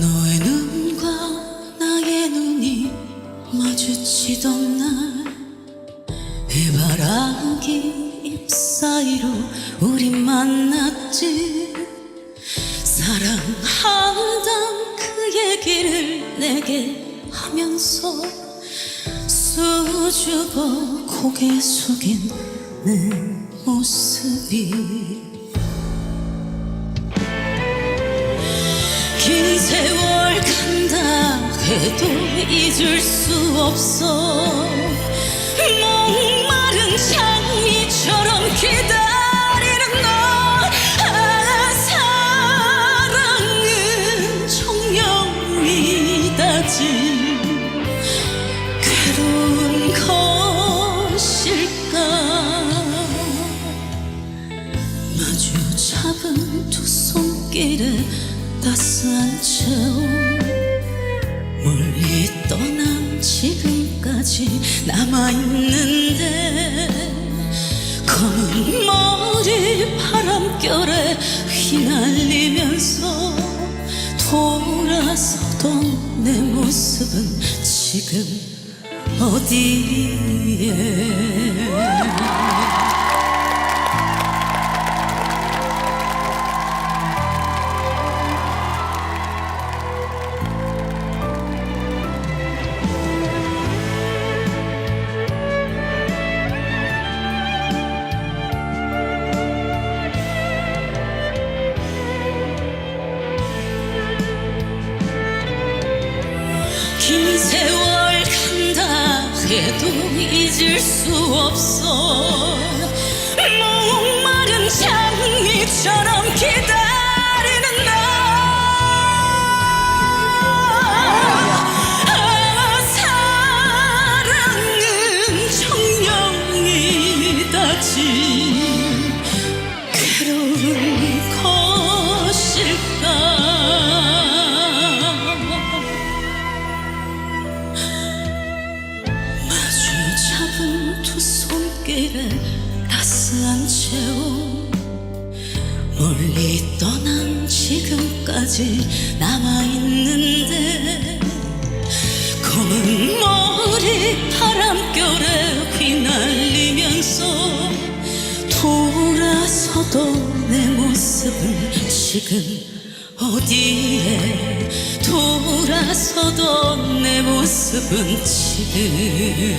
너의 눈과 나의 눈이 마주치던 날 해바라기 입사이로 우리 만났지. 사랑한단 그 얘기를 내게 하면서 수줍어 고개 숙인 내 모습이. 긴 세월 간다 해도 잊을 수 없어. 목마른 장미처럼 기다리는 너 아, 사랑은 청명이다지. 괴로운 것일까? 마주 잡은 두 손길에 따스한 채움 멀리 떠난 지금까지 남아있는데 검은 머리 바람결에 휘날리면서 돌아서던 내 모습은 지금 어디에 긴 세월 간다 해도 잊을 수 없어 길에 따스한 채움 멀리 떠난 지금까지 남아있는데 검은 머리 바람결에 휘날리면서 돌아서던 내 모습은 지금 어디에 돌아서던 내 모습은 지금